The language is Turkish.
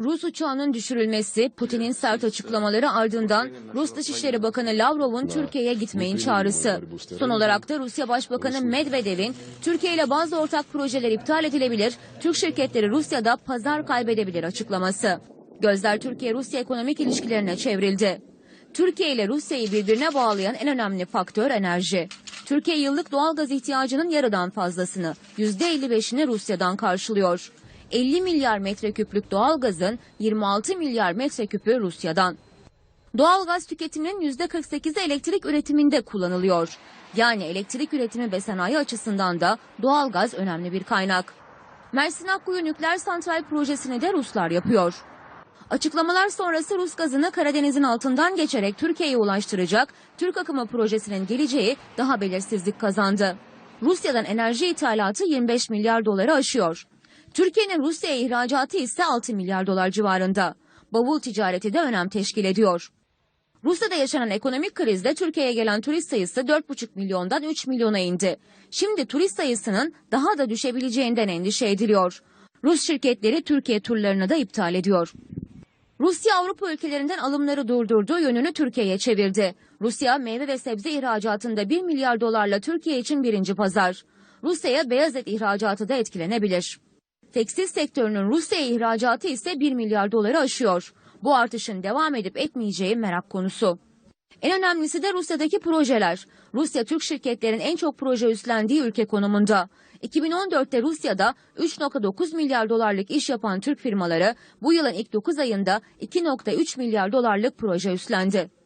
Rus uçağının düşürülmesi, Putin'in sert açıklamaları ardından Rus Dışişleri Bakanı Lavrov'un Türkiye'ye gitmeyin çağrısı. Son olarak da Rusya Başbakanı Medvedev'in Türkiye ile bazı ortak projeler iptal edilebilir, Türk şirketleri Rusya'da pazar kaybedebilir açıklaması. Gözler Türkiye-Rusya ekonomik ilişkilerine çevrildi. Türkiye ile Rusya'yı birbirine bağlayan en önemli faktör enerji. Türkiye yıllık doğalgaz ihtiyacının yarıdan fazlasını, %55'ini Rusya'dan karşılıyor. 50 milyar metreküplük doğalgazın 26 milyar metreküpü Rusya'dan. Doğalgaz tüketiminin %48'i elektrik üretiminde kullanılıyor. Yani elektrik üretimi ve sanayi açısından da doğalgaz önemli bir kaynak. Mersin Akkuyu Nükleer Santral projesini de Ruslar yapıyor. Açıklamalar sonrası Rus gazını Karadeniz'in altından geçerek Türkiye'ye ulaştıracak Türk akımı projesinin geleceği daha belirsizlik kazandı. Rusya'dan enerji ithalatı 25 milyar doları aşıyor. Türkiye'nin Rusya'ya ihracatı ise 6 milyar dolar civarında. Bavul ticareti de önem teşkil ediyor. Rusya'da yaşanan ekonomik krizde Türkiye'ye gelen turist sayısı 4,5 milyondan 3 milyona indi. Şimdi turist sayısının daha da düşebileceğinden endişe ediliyor. Rus şirketleri Türkiye turlarını da iptal ediyor. Rusya Avrupa ülkelerinden alımları durdurdu, yönünü Türkiye'ye çevirdi. Rusya meyve ve sebze ihracatında 1 milyar dolarla Türkiye için birinci pazar. Rusya'ya beyaz et ihracatı da etkilenebilir. Tekstil sektörünün Rusya'ya ihracatı ise 1 milyar doları aşıyor. Bu artışın devam edip etmeyeceği merak konusu. En önemlisi de Rusya'daki projeler. Rusya Türk şirketlerin en çok proje üstlendiği ülke konumunda. 2014'te Rusya'da 3.9 milyar dolarlık iş yapan Türk firmaları bu yılın ilk 9 ayında 2.3 milyar dolarlık proje üstlendi.